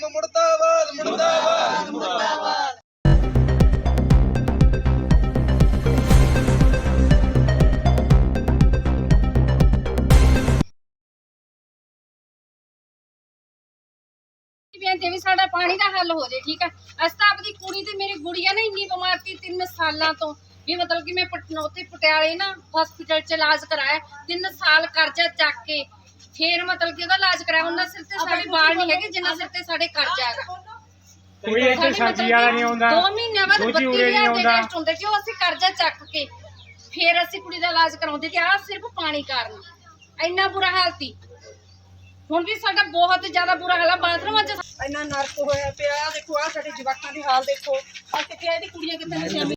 ਮੌਕੇ ਦਾ ਮੁਰਦਾਬਾਦ। ਮੁਰਦਾਬਾਦ ਬੇਨਤੀ ਵੀ ਸਾਡਾ ਪਾਣੀ ਦਾ ਹੱਲ ਹੋ ਜੇ, ਠੀਕ ਆ? ਅਸੀਂ ਤਾਂ ਆਪਦੀ ਕੁੜੀ ਤੇ ਮੇਰੀ ਗੁੜੀਆ ਨਾ ਇੰਨੀ ਬਿਮਾਰ ਸੀ ਤਿੰਨ ਸਾਲਾਂ ਤੋਂ। ਵੀ ਮਤਲਬ ਕਿ ਮੈਂ ਪਟਨਾ ਉੱਥੇ ਪਟਿਆਲੇ ਨਾ ਹਸਪੀਟਲ ਚ ਇਲਾਜ ਕਰਾਇਆ, ਤਿੰਨ ਸਾਲ ਕਰਜ਼ਾ ਚੱਕ ਕੇ। ਫੇਰ ਮਤਲਬ ਕਿ ਉਹਦਾ ਇਲਾਜ ਕਰਾਇਆ ਉਹਨਾਂ ਸਿਰ ਤੇ ਸਾਡੇ ਬਾਲ ਨਹੀਂ ਹੈਗੇ ਜਿੰਨਾ ਸਿਰ ਤੇ ਸਾਡੇ ਕਰਜ਼ਾ ਹੈਗਾ ਕੋਈ ਇੱਥੇ ਸਾਡੀ ਵਾਲਾ ਨਹੀਂ ਆਉਂਦਾ। ਦੋ ਮਹੀਨਿਆਂ ਬਾਅਦ ਦੋਜੀ 32 ਉਰੇ ਨਹੀਂ ਹਜ਼ਾਰ ਦੇ ਆਉਂਦਾ। ਟੈਸਟ ਹੁੰਦੇ ਕਿਉਂ ਅਸੀਂ ਕਰਜ਼ਾ ਚੱਕ ਕੇ ਫੇਰ ਅਸੀਂ ਕੁੜੀ ਦਾ ਇਲਾਜ ਕਰਾਉਂਦੇ ਤੇ ਆਹ ਸਿਰਫ ਪਾਣੀ ਕਾਰਨ। ਇੰਨਾ ਬੁਰਾ ਹਾਲ ਸੀ। ਹੁਣ ਵੀ ਸਾਡਾ ਬਹੁਤ ਜ਼ਿਆਦਾ ਬੁਰਾ ਹਾਲ ਆ ਬਾਥਰੂਮਾਂ 'ਚ ਇੰਨਾ ਨਰਕ ਹੋਇਆ ਪਿਆ ਆਹ ਦੇਖੋ ਆ ਸਾਡੇ ਜਵਾਕਾਂ ਦੀ ਹਾਲ ਦੇਖੋ। ਆ ਆ ਇਹਦੀ ਕੁੜੀਆਂ ਕਿੱਥੇ ਨੇ ਸਿਆਮੀ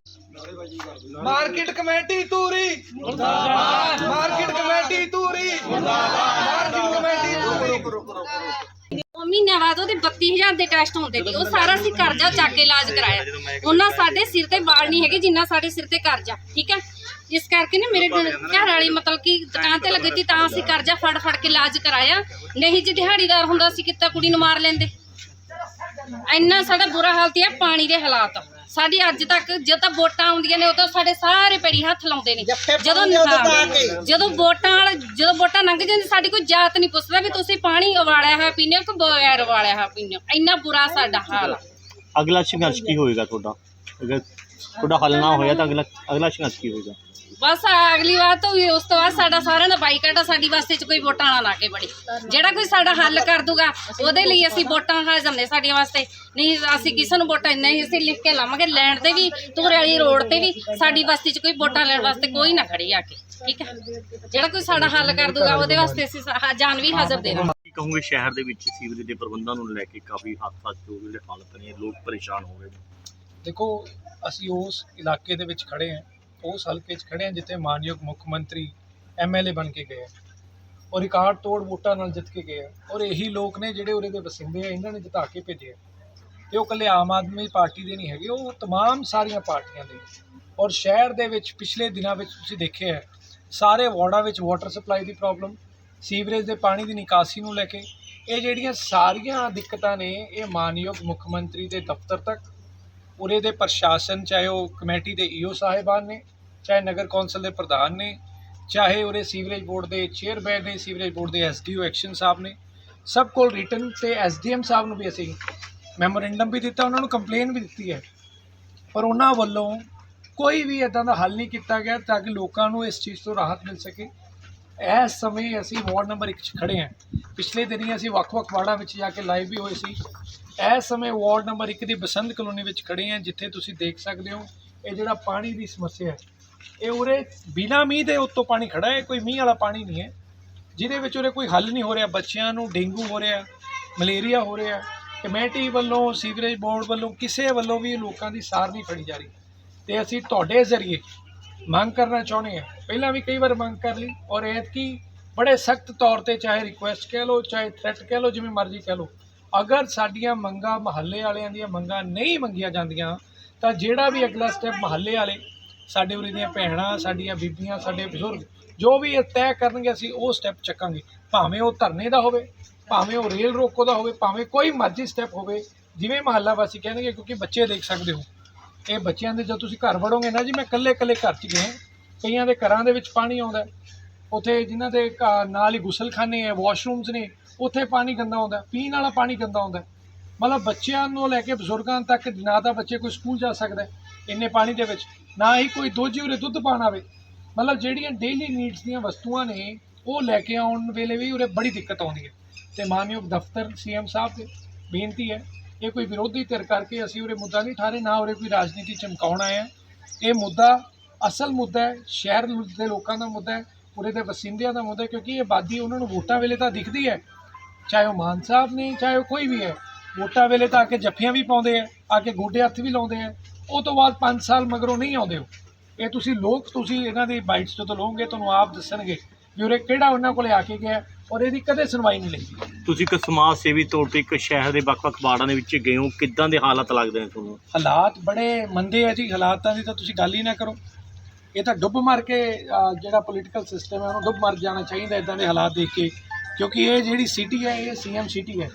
ਮਾਰਕੀਟ ਕਮੇਟੀ ਤੂਰੀ ਮੁਰਦਾਬਾਦ ਮਾਰਕੀਟ ਕਮੇਟੀ ਤੂਰੀ ਮੁਰਦਾਬਾਦ ਮਾਰਕੀਟ ਕਮੇਟੀ ਤੂਰੀ ਉਹ ਮਹੀਨਿਆਂ ਬਾਅਦ ਉਹਦੇ 32000 ਦੇ ਟੈਸਟ ਹੁੰਦੇ ਸੀ ਉਹ ਸਾਰਾ ਅਸੀਂ ਕਰਜ਼ਾ ਚੱਕ ਕੇ ਇਲਾਜ ਕਰਾਇਆ। ਉਹਨਾਂ ਸਾਡੇ ਸਿਰ ਤੇ ਵਾਲ ਨਹੀਂ ਹੈਗੇ ਜਿੰਨਾ ਸਾਡੇ ਸਿਰ ਤੇ ਕਰਜ਼ਾ ਠੀਕ ਹੈ? ਇਸ ਕਰਕੇ ਨਾ ਮੇਰੇ ਘਰ ਘਰ ਵਾਲੀ ਮਤਲਬ ਕਿ ਦੁਕਾਨ ਤੇ ਲੱਗੀ ਸੀ ਤਾਂ ਅਸੀਂ ਕਰਜ਼ਾ ਫੜ ਫੜ ਕੇ ਇਲਾਜ ਕਰਾਇਆ। ਨਹੀਂ ਜੇ ਦਿਹਾੜੀਦਾਰ ਹੁੰਦਾ ਸੀ ਕਿੱਤਾ ਕੁੜੀ ਨੂੰ ਮਾਰ ਲੈਂਦੇ। ਇੰਨਾ ਸਾਡਾ ਬੁਰਾ ਹਾਲਤ ਹੈ ਪਾਣੀ ਦੇ ਹਾਲਾਤ। ਸਾਡੀ ਅੱਜ ਤੱਕ ਜਦੋਂ ਤਾਂ ਵੋਟਾਂ ਆਉਂਦੀਆਂ ਨੇ ਉਦੋਂ ਸਾਡੇ ਸਾਰੇ ਪੈਰੀ ਹੱਥ ਲਾਉਂਦੇ ਨੇ। ਜਦੋਂ ਜਦੋਂ ਵੋਟਾਂ ਵਾਲਾ ਜਦੋਂ ਵੋਟਾਂ ਲੰਘ ਜਾਂਦੀ ਸਾਡੀ ਕੋਈ ਜਾਤ ਨਹੀਂ ਪੁੱਛਦਾ ਵੀ ਤੁਸੀਂ ਪਾਣੀ ਉਬਾਲਿਆ ਹੋਇਆ ਪੀਂਦੇ ਹੋ ਕਿ ਬਗੈਰ ਉਬਾਲਿਆ ਹੋਇਆ ਪੀਂਦੇ ਹੋ। ਇੰਨਾ ਬੁਰਾ ਸਾਡਾ ਹਾਲ ਆ। ਅਗਲਾ ਸੰਘਰਸ਼ ਕੀ ਹੋਏਗਾ ਤੁਹਾਡਾ? ਅਗਰ ਤੁਹਾਡਾ ਹੱਲ ਨਾ ਹੋਇਆ ਤਾਂ ਅਗਲਾ ਅਗਲਾ ਸੰਘਰਸ਼ ਕੀ ਹੋਏਗਾ? ਬਸ ਅਗਲੀ ਵਾਰ ਤੋਂ ਵੀ ਉਸ ਤੋਂ ਬਾਅਦ ਸਾਡਾ ਸਾਰਿਆਂ ਦਾ ਬਾਈਕਾਟ ਆ ਸਾਡੀ ਵਾਸਤੇ ਚ ਕੋਈ ਵੋਟਾਂ ਨਾ ਲਾ ਕੇ ਬੜੀ। ਜਿਹੜਾ ਕੋਈ ਸਾਡਾ ਹੱਲ ਕਰ ਦੂਗਾ ਉਹਦੇ ਲਈ ਅਸੀਂ ਵੋਟਾਂ ਹਾਜ਼ਮ ਨੇ ਸਾਡੀਆਂ ਵਾਸਤੇ। ਨਹੀਂ ਅਸੀਂ ਕਿਸੇ ਨੂੰ ਵੋਟਾਂ ਨਹੀਂ ਅਸੀਂ ਲਿਖ ਕੇ ਲਾਵਾਂਗੇ ਲੈਣ ਤੇ ਵੀ ਧੂਰੇ ਵਾਲੀ ਰੋਡ ਤੇ ਵੀ ਸਾਡੀ ਬਸਤੀ ਚ ਕੋਈ ਵੋਟਾਂ ਲੈਣ ਵਾਸਤੇ ਕੋਈ ਨਾ ਖੜੀ ਆ ਕੇ ਠੀਕ ਹੈ? ਜਿਹੜਾ ਕੋਈ ਸਾਡਾ ਹੱਲ ਕਰ ਦੂਗਾ ਉਹਦੇ ਵਾਸਤੇ ਅਸੀਂ ਸਾ- ਜਾਨ ਵੀ ਹਾਜ਼ਰ ਦੇ ਦਾਂਗੇ। ਕੀ ਕਹੋਗੇ ਸ਼ਹਿਰ ਦੇ ਵਿੱਚ ਸੀਵਰੇਜ ਦੇ ਪ੍ਰਬੰਧਾਂ ਨੂੰ ਲੈ ਕੇ ਕਾਫੀ ਹੱਦ ਤੱਕ ਜੋ ਜਿਹੜੇ ਹਾਲਤ ਨੇ ਲੋਕ ਪਰੇਸ਼ਾਨ ਹੋ ਗਏ ਨੇ? ਦੇਖੋ ਅਸੀਂ ਉਸ ਇਲਾਕੇ ਦੇ ਵਿੱਚ ਖੜੇ ਹਾਂ ਉਸ ਹਲਕੇ 'ਚ ਖੜੇ ਹਾਂ ਜਿੱਥੇ ਮਾਨਯੋਗ ਮੁੱਖ ਮੰਤਰੀ ਐਮਐਲਏ ਬਣ ਕੇ ਗਏ ਆ ਔਰ ਰਿਕਾਰਡ ਤੋੜ ਵੋਟਾਂ ਨਾਲ ਜਿੱਤ ਕੇ ਗਏ ਆ ਔਰ ਇਹੀ ਲੋਕ ਨੇ ਜਿਹੜੇ ਉਰੇ ਦੇ ਵਸਿੰਦੇ ਆ ਇਹਨਾਂ ਨੇ ਜਿਤਾ ਕੇ ਭੇਜੇ ਆ ਤੇ ਉਹ ਇਕੱਲੇ ਆਮ ਆਦਮੀ ਪਾਰਟੀ ਦੇ ਨਹੀਂ ਹੈਗੇ ਉਹ तमाम ਸਾਰੀਆਂ ਪਾਰਟੀਆਂ ਦੇ ਔਰ ਸ਼ਹਿਰ ਦੇ ਵਿੱਚ ਪਿਛਲੇ ਦਿਨਾਂ ਵਿੱਚ ਤੁਸੀਂ ਦੇਖਿਆ ਹੈ, ਸਾਰੇ ਵਾਰਡਾਂ ਵਿੱਚ ਵਾਟਰ ਸਪਲਾਈ ਦੀ ਪ੍ਰੋਬਲਮ ਸੀਵਰੇਜ ਦੇ ਪਾਣੀ ਦੀ ਨਿਕਾਸੀ ਨੂੰ ਲੈ ਕੇ ਇਹ ਜਿਹੜੀਆਂ ਸਾਰੀਆਂ ਦਿੱਕਤਾਂ ਨੇ ਇਹ ਮਾਨਯੋਗ ਮੁੱਖ ਮੰਤਰੀ ਦੇ ਦਫ਼ਤਰ ਤੱਕ ਉਰੇ ਦੇ ਪ੍ਰਸ਼ਾਸਨ ਚਾਹੇ ਉਹ ਕਮੇਟੀ ਦੇ ਈਓ ਸਾਹਿਬਾਨ ਨੇ ਚਾਹੇ ਨਗਰ ਕੌਂਸਲ ਦੇ ਪ੍ਰਧਾਨ ਨੇ, ਚਾਹੇ ਉਹਦੇ ਸੀਵਰੇਜ ਬੋਰਡ ਦੇ ਚੇਅਰਮੈਨ ਨੇ, ਸੀਵਰੇਜ ਬੋਰਡ ਦੇ ਐਸਡੀਓ ਐਕਸ਼ਨ ਸਾਹਿਬ ਨੇ, ਸਭ ਕੋਲ ਰਿਟਨ ਤੇ ਐਸਡੀਐਮ ਸਾਹਿਬ ਨੂੰ ਵੀ ਅਸੀਂ ਮੈਮੋਰੈਂਡਮ ਵੀ ਦਿੱਤਾ, ਉਹਨਾਂ ਨੂੰ ਕੰਪਲੇਨ ਵੀ ਦਿੱਤੀ ਹੈ। ਪਰ ਉਹਨਾਂ ਵੱਲੋਂ ਕੋਈ ਵੀ ਇਦਾਂ ਦਾ ਹੱਲ ਨਹੀਂ ਕੀਤਾ ਗਿਆ ਤਾਂ ਕਿ ਲੋਕਾਂ ਨੂੰ ਇਸ ਚੀਜ਼ ਤੋਂ ਰਾਹਤ ਮਿਲ ਸਕੇ। ਇਸ ਸਮੇਂ ਅਸੀਂ ਵਾਰਡ ਨੰਬਰ 1 'ਚ ਖੜੇ ਹਾਂ। ਪਿਛਲੇ ਦਿਨੀ ਅਸੀਂ ਵੱਖ-ਵੱਖ ਵਾਰਡਾਂ ਵਿੱਚ ਜਾ ਕੇ ਲਾਈਵ ਵੀ ਹੋਏ ਸੀ। ਇਸ ਸਮੇਂ ਵਾਰਡ ਨੰਬਰ 1 ਦੀ ਬਸੰਤ ਕਲੋਨੀ ਵਿੱਚ ਖੜੇ ਹਾਂ, ਜਿੱਥੇ ਤੁਸੀਂ ਦੇਖ ਸਕਦੇ ਹੋ, ਇਹ ਜਿਹੜਾ ਪਾਣੀ ਦੀ ਸਮੱਸਿਆ ਹੈ ਇਹ ਉਰੇ ਬਿਨਾ ਮੀਂਹ ਦੇ ਉੱਤੋਂ ਪਾਣੀ ਖੜਾ ਹੈ, ਕੋਈ ਮੀਂਹ ਵਾਲਾ ਪਾਣੀ ਨਹੀਂ ਹੈ। ਜਿਹਦੇ ਵਿੱਚ ਉਰੇ ਕੋਈ ਹੱਲ ਨਹੀਂ ਹੋ ਰਿਹਾ, ਬੱਚਿਆਂ ਨੂੰ ਡੇਂਗੂ ਹੋ ਰਿਹਾ, ਮਲੇਰੀਆ ਹੋ ਰਿਹਾ, ਕਮੇਟੀ ਵੱਲੋਂ, ਸੀਵਰੇਜ ਬੋਰਡ ਵੱਲੋਂ, ਕਿਸੇ ਵੱਲੋਂ ਵੀ ਲੋਕਾਂ ਦੀ ਸਾਰ ਨਹੀਂ ਫੜੀ ਜਾ ਰਹੀ। ਤੇ ਅਸੀਂ ਤੁਹਾਡੇ ਜ਼ਰੀਏ ਮੰਗ ਕਰਨਾ ਚਾਹੁੰਦੇ ਹਾਂ। ਪਹਿਲਾਂ ਵੀ ਕਈ ਵਾਰ ਮੰਗ ਕਰ ਲਈ ਔਰ ਐਤਕੀ ਬੜੇ ਸਖਤ ਤੌਰ ਤੇ ਚਾਹੇ ਰਿਕੁਐਸਟ ਕਹਿ ਲਓ, ਚਾਹੇ ਥ੍ਰੈਟ ਕਹਿ ਲਓ, ਜਿਵੇਂ ਮਰਜ਼ੀ ਕਹਿ ਲਓ, ਅਗਰ ਸਾਡੀਆਂ ਮੰਗਾਂ ਮਹੱਲੇ ਵਾਲਿਆਂ ਦੀਆਂ ਮੰਗਾਂ ਨਹੀਂ ਮੰਗੀਆਂ ਜਾਂਦੀਆਂ, ਤਾਂ ਜਿਹੜਾ ਵੀ ਅਗਲਾ ਸਟੈਪ ਮਹੱਲੇ ਵਾਲੇ ਸਾਡੇ ਉਰੇ ਦੀਆਂ ਭੈਣਾਂ, ਸਾਡੀਆਂ ਬੀਬੀਆਂ, ਸਾਡੇ ਬਜ਼ੁਰਗ, ਜੋ ਵੀ ਇਹ ਤੈਅ ਕਰਨਗੇ, ਅਸੀਂ ਉਹ ਸਟੈਪ ਚੱਕਾਂਗੇ। ਭਾਵੇਂ ਉਹ ਧਰਨੇ ਦਾ ਹੋਵੇ, ਭਾਵੇਂ ਉਹ ਰੇਲ ਰੋਕੋ ਦਾ ਹੋਵੇ, ਭਾਵੇਂ ਕੋਈ ਮਰਜ਼ੀ ਸਟੈਪ ਹੋਵੇ, ਜਿਵੇਂ ਮਹੱਲਾ ਵਾਸੀ ਕਹਿਣਗੇ, ਕਿਉਂਕਿ ਬੱਚੇ ਦੇਖ ਸਕਦੇ ਹੋ। ਇਹ ਬੱਚਿਆਂ ਦੇ ਜਦ ਤੁਸੀਂ ਘਰ ਵੜੋਗੇ ਨਾ ਜੀ, ਮੈਂ ਇਕੱਲੇ ਇਕੱਲੇ ਘਰ 'ਚ ਗਿਆ। ਕਈਆਂ ਦੇ ਘਰਾਂ ਦੇ ਵਿੱਚ ਪਾਣੀ ਆਉਂਦਾ ਉੱਥੇ ਜਿਨ੍ਹਾਂ ਦੇ ਨਾਲ ਹੀ ਗੁਸਲਖਾਨੇ ਹੈ ਵਾਸ਼ਰੂਮਸ ਨੇ, ਉੱਥੇ ਪਾਣੀ ਗੰਦਾ ਆਉਂਦਾ ਪੀਣ ਵਾਲਾ ਪਾਣੀ ਗੰਦਾ ਆਉਂਦਾ ਮਤਲਬ ਬੱਚਿਆਂ ਨੂੰ ਲੈ ਕੇ ਬਜ਼ੁਰਗਾਂ ਤੱਕ, ਨਾ ਤਾਂ ਬੱਚੇ ਕੋਈ ਸਕੂਲ ਜਾ ਸਕਦਾ ਇੰਨੇ ਪਾਣੀ ਦੇ ਵਿੱਚ, ਨਾ ਹੀ ਕੋਈ ਦੋਜੀ ਉਰੇ ਦੁੱਧ ਪਾਣ ਆਵੇ। ਮਤਲਬ ਜਿਹੜੀਆਂ ਡੇਲੀ ਨੀਡਸ ਦੀਆਂ ਵਸਤੂਆਂ ਨੇ, ਉਹ ਲੈ ਕੇ ਆਉਣ ਵੇਲੇ ਵੀ ਉਰੇ ਬੜੀ ਦਿੱਕਤ ਆਉਂਦੀ ਹੈ। ਤੇ ਮਾਨਯੋਗ ਦਫ਼ਤਰ ਸੀਐਮ ਸਾਹਿਬ ਦੇ ਬੇਨਤੀ ਹੈ, ਇਹ ਕੋਈ ਵਿਰੋਧੀ ਧਿਰ ਕਰਕੇ ਅਸੀਂ ਉਰੇ ਮੁੱਦਾ ਨਹੀਂ ਠਾਰੇ ਨਾ ਉਰੇ ਕੋਈ ਰਾਜਨੀਤੀ ਚਮਕਾਉਣ ਆਇਆ ਇਹ ਮੁੱਦਾ, ਅਸਲ ਮੁੱਦਾ ਹੈ, ਸ਼ਹਿਰ ਦੇ ਲੋਕਾਂ ਦਾ ਮੁੱਦਾ ਹੈ, ਉਰੇ ਦੇ ਵਸਿੰਦਿਆਂ ਦਾ ਮੁੱਦਾ ਕਿਉਂਕਿ ਇਹ ਆਬਾਦੀ ਉਹਨਾਂ ਨੂੰ ਵੋਟਾਂ ਵੇਲੇ ਤਾਂ ਦਿਖਦੀ ਹੈ। ਚਾਹੇ ਉਹ ਮਾਨ ਸਾਹਿਬ ਨੇ, ਚਾਹੇ ਉਹ ਕੋਈ ਵੀ ਹੈ, ਵੋਟਾਂ ਵੇਲੇ ਤਾਂ ਆ ਕੇ ਜੱਫੀਆਂ ਵੀ ਪਾਉਂਦੇ ਆ ਆ ਕੇ ਗੋਡੇ ਹੱਥ ਵੀ ਲਾਉਂਦੇ ਆ ਉਹ ਤੋਂ ਬਾਅਦ 5 ਸਾਲ ਮਗਰੋਂ ਨਹੀਂ ਆਉਂਦੇ ਉਹ। ਇਹ ਤੁਸੀਂ ਲੋਕ ਤੁਸੀਂ ਇਹਨਾਂ ਦੀ ਬਾਈਟਸ ਜਦੋਂ ਲਓਗੇ ਤੁਹਾਨੂੰ ਆਪ ਦੱਸਣਗੇ ਵੀ ਉਰੇ ਕਿਹੜਾ ਉਹਨਾਂ ਕੋਲੇ ਆ ਕੇ ਗਿਆ ਔਰ ਇਹਦੀ ਕਦੇ ਸੁਣਵਾਈ ਨਹੀਂ ਲਈ। ਤੁਸੀਂ ਇੱਕ ਸਮਾਜ ਸੇਵੀ ਤੌਰ ਤੇ ਇੱਕ ਸ਼ਹਿਰ ਦੇ ਵੱਖ-ਵੱਖ ਵਾਰਡਾਂ ਦੇ ਵਿੱਚ ਗਏ ਹੋ ਕਿੱਦਾਂ ਦੇ ਹਾਲਾਤ ਲੱਗਦੇ ਨੇ ਤੁਹਾਨੂੰ? ਹਾਲਾਤ ਬੜੇ ਮੰਦੇ ਆ ਜੀ ਹਾਲਾਤਾਂ ਦੀ ਤਾਂ ਤੁਸੀਂ ਗੱਲ ਹੀ ਨਾ ਕਰੋ। ਇਹ ਤਾਂ ਡੁੱਬ ਮਾਰ ਕੇ ਜਿਹੜਾ ਪੋਲੀਟੀਕਲ ਸਿਸਟਮ ਹੈ ਉਹਨੂੰ ਡੁੱਬ ਮਰ ਜਾਣਾ ਚਾਹੀਦਾ ਇਦਾਂ ਦੇ ਹਾਲਾਤ ਦੇਖ ਕੇ। ਕਿਉਂਕਿ ਇਹ ਜਿਹੜੀ ਸਿਟੀ ਹੈ ਇਹ ਸੀਐਮ ਸਿਟੀ ਹੈ।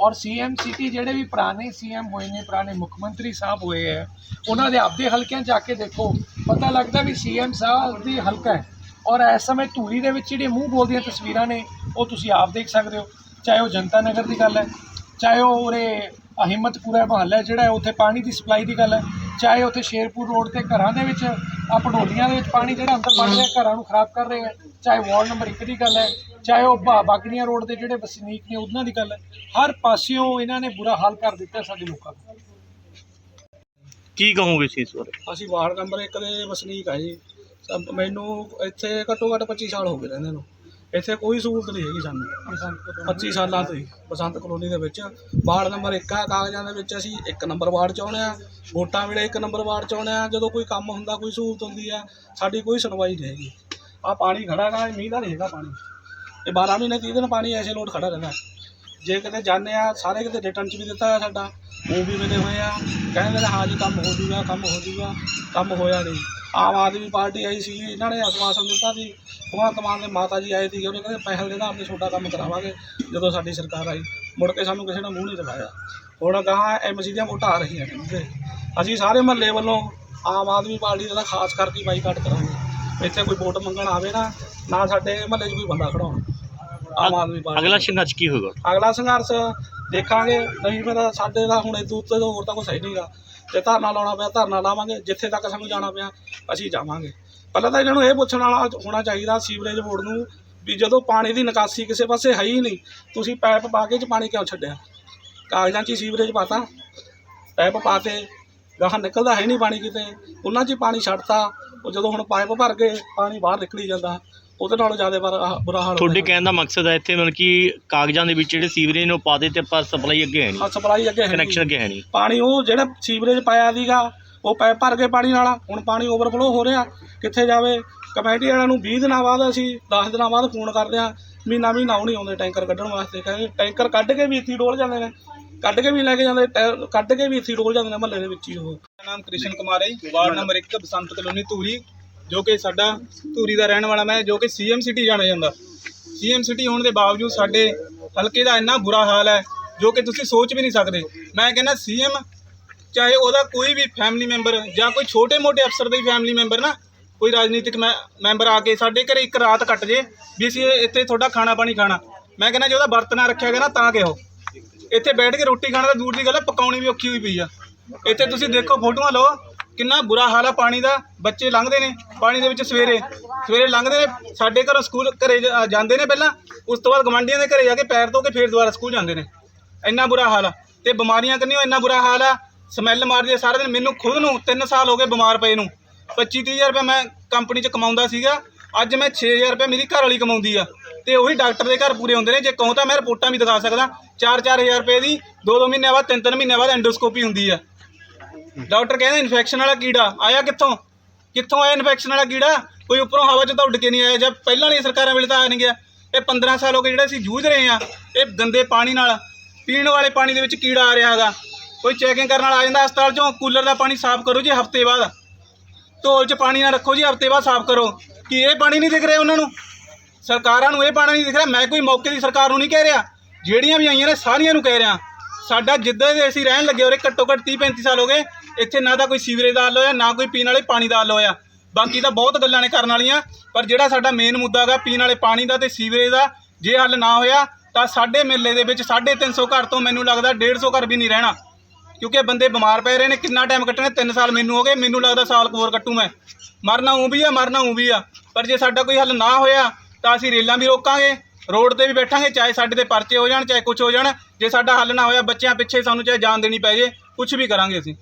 ਔਰ ਸੀਐਮ ਸਿਟੀ ਜਿਹੜੇ ਵੀ ਪੁਰਾਣੇ ਸੀਐਮ ਹੋਏ ਨੇ, ਪੁਰਾਣੇ ਮੁੱਖ ਮੰਤਰੀ ਸਾਹਿਬ ਹੋਏ ਹੈ, ਉਹਨਾਂ ਦੇ ਆਪਦੇ ਹਲਕਿਆਂ 'ਚ ਜਾ ਕੇ ਦੇਖੋ, ਪਤਾ ਲੱਗਦਾ ਵੀ ਸੀਐਮ ਸਾਹਿਬ ਦੀ ਹਲਕਾ ਹੈ। ਔਰ ਇਸ ਸਮੇਂ ਧੂਰੀ ਦੇ ਵਿੱਚ ਜਿਹੜੀਆਂ ਮੂੰਹ ਬੋਲਦੀਆਂ ਤਸਵੀਰਾਂ ਨੇ, ਉਹ ਤੁਸੀਂ ਆਪ ਦੇਖ ਸਕਦੇ ਹੋ। ਚਾਹੇ ਉਹ ਜਨਤਾ ਨਗਰ ਦੀ ਗੱਲ ਹੈ, ਚਾਹੇ ਉਹ ਉਰੇ ਹਿੰਮਤਪੁਰਾ ਮਹੱਲਾ ਹੈ ਜਿਹੜਾ ਉੱਥੇ ਪਾਣੀ ਦੀ ਸਪਲਾਈ ਦੀ ਗੱਲ ਹੈ, ਚਾਹੇ ਉੱਥੇ ਸ਼ੇਰਪੁਰ ਰੋਡ ਤੇ ਘਰਾਂ ਦੇ ਵਿੱਚ ਆ ਪਡੋਲੀਆਂ ਦੇ ਵਿੱਚ ਪਾਣੀ ਜਿਹੜਾ ਅੰਦਰ ਵੜ ਰਿਹਾ ਘਰਾਂ ਨੂੰ ਖਰਾਬ ਕਰ ਰਿਹਾ ਚਾਹੇ ਵਾਰਡ ਨੰਬਰ 1 ਦੀ ਗੱਲ ਹੈ ਚਾਹੇ ਉਹ ਬਾ- ਬਾਗੜੀਆਂ ਰੋਡ ਦੇ ਜਿਹੜੇ ਵਸਨੀਕ ਨੇ ਉਹਨਾਂ ਦੀ ਗੱਲ ਹੈ। ਹਰ ਪਾਸਿਓਂ ਇਹਨਾਂ ਨੇ ਬੁਰਾ ਹਾਲ ਕਰ ਦਿੱਤਾ ਸਾਡੇ ਲੋਕਾਂ ਦਾ ਕੀ ਕਹੋਗੇ ਸੀ ਇਸ ਬਾਰੇ? ਅਸੀਂ ਵਾਰਡ ਨੰਬਰ 1 ਦੇ ਵਸਨੀਕ ਆ ਜੀ। ਸਭ ਮੈਨੂੰ ਇੱਥੇ ਘੱਟੋ ਘੱਟ 25 ਸਾਲ ਹੋ ਗਏ ਰਹਿੰਦੇ ਨੂੰ। ਇੱਥੇ ਕੋਈ ਸਹੂਲਤ ਨਹੀਂ ਹੈਗੀ ਸਾਨੂੰ। 25 ਸਾਲਾਂ ਤੋਂ ਹੀ, ਬਸੰਤ ਕਲੋਨੀ ਦੇ ਵਿੱਚ। ਵਾਰਡ ਨੰਬਰ 1 ਆ ਕਾਗਜ਼ਾਂ ਦੇ ਵਿੱਚ, ਅਸੀਂ ਇੱਕ ਨੰਬਰ ਵਾਰਡ ਚ ਆਉਂਦੇ ਆ। ਵੋਟਾਂ ਵੇਲੇ ਇੱਕ ਨੰਬਰ ਵਾਰਡ ਚ ਆਉਂਦੇ ਆ। ਜਦੋਂ ਕੋਈ ਕੰਮ ਹੁੰਦਾ, ਕੋਈ ਸਹੂਲਤ ਹੁੰਦੀ ਆ, ਸਾਡੀ ਕੋਈ ਸੁਣਵਾਈ ਨਹੀਂ ਹੈਗੀ। ਆ ਪਾਣੀ ਖੜਾ ਗਾ, ਮੀਂਹ ਦਾ ਨਹੀਂ ਹੈਗਾ ਪਾਣੀ। ਇਹ 12 ਮਹੀਨੇ 30 ਦਿਨ ਪਾਣੀ ਐਸੇ ਲੋਟ ਖੜਾ ਰਹਿੰਦਾ। ਜੇ ਕਿਤੇ ਜਾਂਦੇ ਆ, ਸਾਰੇ ਕਿਤੇ ਰਿਟਰਨ ਚ ਵੀ ਦਿੱਤਾ ਹੋਇਆ ਸਾਡਾ। ਉਹ ਵੀ ਮਿਲੇ ਹੋਏ ਆ ਕਹਿੰਦੇ ਨੇ ਹਾਂ ਜੀ ਕੰਮ ਹੋ ਜੂਗਾ ਕੰਮ ਹੋ ਜੂਗਾ ਕੰਮ ਹੋਇਆ ਨਹੀਂ। ਆਮ ਆਦਮੀ ਪਾਰਟੀ ਆਈ ਸੀ ਇਹਨਾਂ ਨੇ ਆਸਵਾਸਨ ਦਿੱਤਾ ਵੀ ਭਗਵੰਤ ਮਾਨ ਦੇ ਮਾਤਾ ਜੀ ਆਏ ਸੀ ਉਹਨੇ ਕਹਿੰਦੇ ਪੈਸੇ ਦੇ ਆਧਾਰ ਤੇ ਛੋਟਾ ਕੰਮ ਕਰਾਵਾਂਗੇ ਜਦੋਂ ਸਾਡੀ ਸਰਕਾਰ ਆਈ। ਮੁੜ ਕੇ ਸਾਨੂੰ ਕਿਸੇ ਨੇ ਮੂੰਹ ਨਹੀਂ ਦਿਖਾਇਆ। ਹੁਣ ਗਾਹਾਂ ਐਮਸੀ ਦੀਆਂ ਵੋਟਾਂ ਆ ਰਹੀਆਂ ਨੇ ਅਸੀਂ ਸਾਰੇ ਮਹੱਲੇ ਵੱਲੋਂ ਆਮ ਆਦਮੀ ਪਾਰਟੀ ਦਾ ਖਾਸ ਕਰਕੇ ਬਾਈਕਾਟ ਕਰਾਂਗੇ। ਇੱਥੇ ਕੋਈ ਵੋਟ ਮੰਗਣ ਆਵੇ ਨਾ ਨਾ ਸਾਡੇ ਮਹੱਲੇ 'ਚ ਕੋਈ ਬੰਦਾ ਖੜਾਉਣ। ਆਮ ਆਦਮੀ ਪਾਰਟੀ ਅਗਲਾ ਸੰਘਰਸ਼ ਕੀ ਹੋਏਗਾ ਅਗਲਾ ਸੰਘਰਸ਼ ਦੇਖਾਂਗੇ, ਨਹੀਂ ਫਿਰ ਸਾਡੇ ਦਾ ਹੁਣ ਇਦੋਂ ਉੱਤੇ ਹੋਰ ਤਾਂ ਕੁਛ ਹੈ ਨਹੀਂਗਾ ਜੇ ਧਰਨਾ ਲਾਉਣਾ ਪਿਆ, ਧਰਨਾ ਲਾਵਾਂਗੇ, ਜਿੱਥੇ ਤੱਕ ਸਾਨੂੰ ਜਾਣਾ ਪਿਆ, ਅਸੀਂ ਜਾਵਾਂਗੇ। ਪਹਿਲਾਂ ਤਾਂ ਇਹਨਾਂ ਨੂੰ ਇਹ ਪੁੱਛਣ ਵਾਲਾ ਹੋਣਾ ਚਾਹੀਦਾ ਸੀਵਰੇਜ ਬੋਰਡ ਨੂੰ ਵੀ ਜਦੋਂ ਪਾਣੀ ਦੀ ਨਿਕਾਸੀ ਕਿਸੇ ਪਾਸੇ ਹੈ ਹੀ ਨਹੀਂ, ਤੁਸੀਂ ਪਾਈਪ ਪਾ ਕੇ ਚ ਪਾਣੀ ਕਿਉਂ ਛੱਡਿਆ? ਕਾਗਜ਼ਾਂ 'ਚ ਹੀ ਸੀਵਰੇਜ ਪਾਤਾ। ਪਾਈਪ ਪਾ ਕੇ ਗਾਹਾਂ ਨਿਕਲਦਾ ਹੈ ਨਹੀਂ ਪਾਣੀ ਕਿਤੇ। ਉਹਨਾਂ 'ਚ ਹੀ ਪਾਣੀ ਛੱਡਤਾ। ਉਹ ਜਦੋਂ ਹੁਣ ਪਾਈਪ ਭਰ ਕੇ ਪਾਣੀ ਬਾਹਰ ਨਿਕਲੀ ਜਾਂਦਾ। ਉਹਦੇ ਨਾਲੋਂ ਜ਼ਿਆਦਾ ਬੁਰਾ ਬੁਰਾ ਹਾਲ ਤੁਹਾਡੇ। ਕਹਿਣ ਦਾ ਮਕਸਦ ਹੈ ਇੱਥੇ ਮਤਲਬ ਕਿ ਕਾਗਜ਼ਾਂ ਦੇ ਵਿੱਚ ਜਿਹੜੇ ਸੀਵਰੇਜ ਨੂੰ ਪਾ ਦੇ ਤੇ ਪਰ ਸਪਲਾਈ ਅੱਗੇ ਹੈ ਨਹੀਂ। ਸਪਲਾਈ ਅੱਗੇ ਹੈ ਨਹੀਂ। ਕਨੈਕਸ਼ਨ ਅੱਗੇ ਹੈ ਨਹੀਂ। ਪਾਣੀ ਉਹ ਜਿਹੜਾ ਸੀਵਰੇਜ ਪਾਇਆ ਸੀਗਾ ਉਹ ਪਾਈਪ ਭਰ ਕੇ ਪਾਣੀ ਨਾਲ। ਹੁਣ ਪਾਣੀ ਓਵਰਫਲੋ ਹੋ ਰਿਹਾ। ਕਿੱਥੇ ਜਾਵੇ? ਕਮੇਟੀ ਵਾਲਿਆਂ ਨੂੰ 20 ਦਿਨਾਂ ਬਾਅਦ ਅਸੀਂ 10 ਦਿਨਾਂ ਬਾਅਦ ਫੋਨ ਕਰਦੇ ਆ ਮਹੀਨਾ ਮਹੀਨਾ ਉਹ ਨਹੀਂ ਆਉਂਦੇ ਟੈਂਕਰ ਕੱਢਣ ਵਾਸਤੇ। ਕਹਿੰਦੇ ਟੈਂਕਰ ਕੱਢ ਕੇ ਵੀ ਇੱਥੇ ਡੋਲ ਜਾਂਦੇ ਨੇ। ਕੱਢ ਕੇ ਵੀ ਲੈ ਕੇ ਜਾਂਦੇ ਟੈ- ਕੱਢ ਕੇ ਵੀ ਇੱਥੇ ਡੋਲ ਜਾਂਦੇ ਨੇ ਮਹੱਲੇ ਦੇ ਵਿੱਚ ਹੀ ਉਹ। ਮੇਰਾ ਨਾਮ ਕ੍ਰਿਸ਼ਨ ਕੁਮਾਰ ਹੈ ਜੀ, ward number 1 Basant colony Dhuri. ਜੋ ਕਿ ਸਾਡਾ ਧੂਰੀ ਦਾ ਰਹਿਣ ਵਾਲਾ, ਮੈਂ ਜੋ ਕਿ ਸੀਐਮ ਸਿਟੀ ਜਾਣਿਆ ਜਾਂਦਾ। ਸੀਐਮ ਸਿਟੀ ਹੋਣ ਦੇ ਬਾਵਜੂਦ ਸਾਡੇ ਹਲਕੇ ਦਾ ਇੰਨਾ ਬੁਰਾ ਹਾਲ ਹੈ, ਜੋ ਕਿ ਤੁਸੀਂ ਸੋਚ ਵੀ ਨਹੀਂ ਸਕਦੇ। ਮੈਂ ਕਹਿੰਦਾ ਸੀਐਮ, ਚਾਹੇ ਉਹਦਾ ਕੋਈ ਵੀ ਫੈਮਿਲੀ ਮੈਂਬਰ ਜਾਂ ਕੋਈ ਛੋਟੇ-ਮੋਟੇ ਅਫਸਰ ਦੇ ਫੈਮਿਲੀ ਮੈਂਬਰ ਨਾ, ਕੋਈ ਰਾਜਨੀਤਿਕ ਮੈਂ- ਮੈਂਬਰ ਆ ਕੇ ਸਾਡੇ ਘਰੇ ਇੱਕ ਰਾਤ ਕੱਟ ਜੇ, ਵੀ ਅਸੀਂ ਇੱਥੇ ਤੁਹਾਡਾ ਖਾਣਾ ਪਾਣੀ ਖਾਣਾ। ਮੈਂ ਕਹਿੰਦਾ ਜੇ ਉਹਦਾ ਵਰਤ ਨਾ ਰੱਖਿਆ ਗਿਆ ਨਾ, ਤਾਂ ਕਿਹੋ? ਇੱਥੇ ਬੈਠ ਕੇ ਰੋਟੀ ਖਾਣਾ ਤਾਂ ਦੂਰ ਦੀ ਗੱਲ ਹੈ, ਪਕਾਉਣੀ ਵੀ ਔਖੀ ਹੋਈ ਪਈ ਆ। ਇੱਥੇ ਤੁਸੀਂ ਦੇਖੋ ਫੋਟੋਆਂ ਲਓ ਕਿੰਨਾ ਬੁਰਾ ਹਾਲ ਆ ਪਾਣੀ ਦਾ, ਬੱਚੇ ਲੰਘਦੇ ਨੇ ਪਾਣੀ ਦੇ ਵਿੱਚ ਸਵੇਰੇ। ਸਵੇਰੇ ਲੰਘਦੇ ਨੇ, ਸਾਡੇ ਘਰੋਂ ਸਕੂਲ ਘਰੇ ਜਾ- ਜਾਂਦੇ ਨੇ ਪਹਿਲਾਂ, ਉਸ ਤੋਂ ਬਾਅਦ ਗਵਾਂਢੀਆਂ ਦੇ ਘਰੇ ਜਾ ਕੇ ਪੈਰ ਧੋ ਕੇ ਫੇਰ ਦੁਬਾਰਾ ਸਕੂਲ ਜਾਂਦੇ ਨੇ। ਇੰਨਾ ਬੁਰਾ ਹਾਲ ਆ। ਤੇ ਬਿਮਾਰੀਆਂ ਕਿੰਨੀਆਂ, ਇੰਨਾ ਬੁਰਾ ਹਾਲ ਆ। ਸਮੈਲ ਮਾਰਦੀ ਆ ਸਾਰਾ ਦਿਨ, ਮੈਨੂੰ ਖੁਦ ਨੂੰ 3 ਸਾਲ ਹੋ ਗਏ ਬਿਮਾਰ ਪਏ ਨੂੰ। 25 30000 ਰੁਪਏ ਮੈਂ ਕੰਪਨੀ 'ਚ ਕਮਾਉਂਦਾ ਸੀਗਾ। ਅੱਜ ਮੈਂ 6000 ਰੁਪਏ ਮੇਰੀ ਘਰ ਵਾਲੀ ਕਮਾਉਂਦੀ ਆ। ਤੇ ਉਹੀ ਡਾਕਟਰ ਦੇ ਘਰ ਪੂਰੇ ਹੁੰਦੇ ਨੇ। ਜੇ ਕਹੂੰ ਤਾਂ ਮੈਂ ਰਿਪੋਰਟਾਂ ਵੀ ਦਿਖਾ ਸਕਦਾ। 4-4000 ਰੁਪਏ ਦੀ 2-2 ਮਹੀਨਿਆਂ ਬਾਅਦ 3-3 ਮਹੀਨਿਆਂ ਬਾਅਦ ਐਂਡੋਸਕੋਪੀ ਹੁੰਦੀ ਆ। ਡਾਕਟਰ ਕਹਿੰਦੇ ਇਨਫੈਕਸ਼ਨ ਵਾਲਾ ਕੀੜਾ। ਆਇਆ ਕਿੱਥੋਂ? ਕਿੱਥੋਂ ਆਇਆ ਇਨਫੈਕਸ਼ਨ ਵਾਲਾ ਕੀੜਾ? ਕੋਈ ਉੱਪਰੋਂ ਹਵਾ 'ਚ ਤਾਂ ਉੱਡ ਕੇ ਨਹੀਂ ਆਇਆ ਜਾਂ ਪਹਿਲਾਂ ਵਾਲੀ ਸਰਕਾਰਾਂ ਵੇਲੇ ਤਾਂ ਆ ਨਹੀਂ ਗਿਆ। ਇਹ 15 ਸਾਲ ਹੋ ਗਏ ਜਿਹੜਾ ਅਸੀਂ ਜੂਝ ਰਹੇ ਆ ਇਹ ਗੰਦੇ ਪਾਣੀ ਨਾਲ, ਪੀਣ ਵਾਲੇ ਪਾਣੀ ਦੇ ਵਿੱਚ ਕੀੜਾ ਆ ਰਿਹਾ ਹੈਗਾ। ਕੋਈ ਚੈਕਿੰਗ ਕਰਨ ਵਾਲਾ ਆ ਜਾਂਦਾ ਹਸਪਤਾਲ 'ਚੋਂ, ਕੂਲਰ ਦਾ ਪਾਣੀ ਸਾਫ਼ ਕਰੋ ਜੀ ਹਫ਼ਤੇ ਬਾਅਦ। ਢੋਲ 'ਚ ਪਾਣੀ ਨਾ ਰੱਖੋ ਜੀ, ਹਫ਼ਤੇ ਬਾਅਦ ਸਾਫ਼ ਕਰੋ। ਕਿ ਇਹ ਪਾਣੀ ਨਹੀਂ ਦਿਖ ਰਿਹਾ ਉਹਨਾਂ ਨੂੰ? ਸਰਕਾਰਾਂ ਨੂੰ ਇਹ ਪਾਣੀ ਨਹੀਂ ਦਿਖ ਰਿਹਾ। ਮੈਂ ਕੋਈ ਮੌਕੇ ਦੀ ਸਰਕਾਰ ਨੂੰ ਨਹੀਂ ਕਹਿ ਰਿਹਾ। ਜਿਹੜੀਆਂ ਵੀ ਆਈਆਂ ਨੇ ਸਾਰੀਆਂ ਨੂੰ ਕਹਿ ਰਿਹਾ। ਸਾਡਾ ਜਿੱਦਾਂ ਦੇ ਅਸੀਂ ਰਹਿਣ ਲੱਗੇ ਉਰੇ, ਘੱਟੋ ਘੱਟ 30 35 ਸਾਲ ਹੋ ਗਏ, ਇੱਥੇ ਨਾ ਤਾਂ ਕੋਈ ਸੀਵਰੇਜ ਦਾ ਹੱਲ ਹੋਇਆ, ਨਾ ਕੋਈ ਪੀਣ ਵਾਲੇ ਪਾਣੀ ਦਾ ਹੱਲ ਹੋਇਆ। ਬਾਕੀ ਤਾਂ ਬਹੁਤ ਗੱਲਾਂ ਨੇ ਕਰਨ ਵਾਲੀਆਂ, ਪਰ ਜਿਹੜਾ ਸਾਡਾ ਮੇਨ ਮੁੱਦਾ ਹੈਗਾ ਪੀਣ ਵਾਲੇ ਪਾਣੀ ਦਾ ਤੇ ਸੀਵਰੇਜ ਦਾ, ਜੇ ਹੱਲ ਨਾ ਹੋਇਆ ਤਾਂ ਸਾਡੇ ਮੇਲੇ ਦੇ ਵਿੱਚ 350 ਘਰ ਤੋਂ ਮੈਨੂੰ ਲੱਗਦਾ 150 ਘਰ ਵੀ ਨਹੀਂ ਰਹਿਣਾ। ਕਿਉਂਕਿ ਬੰਦੇ ਬਿਮਾਰ ਪੈ ਰਹੇ ਨੇ, ਕਿੰਨਾ ਟਾਈਮ ਕੱਟਣਾ 3 ਸਾਲ ਮੈਨੂੰ ਹੋ ਗਏ, ਮੈਨੂੰ ਲੱਗਦਾ ਸਾਲ ਕੁ ਹੋਰ ਕੱਟੂ ਮੈਂ। ਮਰਨਾ ਉਹ ਵੀ ਆ, ਮਰਨਾ ਉਹ ਵੀ ਆ। ਪਰ ਜੇ ਸਾਡਾ ਕੋਈ ਹੱਲ ਨਾ ਹੋਇਆ ਤਾਂ ਅਸੀਂ ਰੇਲਾਂ ਵੀ ਰੋਕਾਂਗੇ। ਰੋਡ ਤੇ ਵੀ ਬੈਠਾਂਗੇ, ਚਾਹੇ ਸਾਡੇ ਤੇ ਪਰਚੇ ਹੋ ਜਾਣ, ਚਾਹੇ ਕੁਝ ਹੋ ਜਾਣ, ਜੇ ਸਾਡਾ ਹੱਲ ਨਾ ਹੋਇਆ, ਬੱਚਿਆਂ ਪਿੱਛੇ ਸਾਨੂੰ ਚਾਹੇ ਜਾਨ ਦੇਣੀ ਪੈ ਜੇ ਕੁਝ ਵੀ ਕਰਾਂਗੇ ਅਸੀਂ।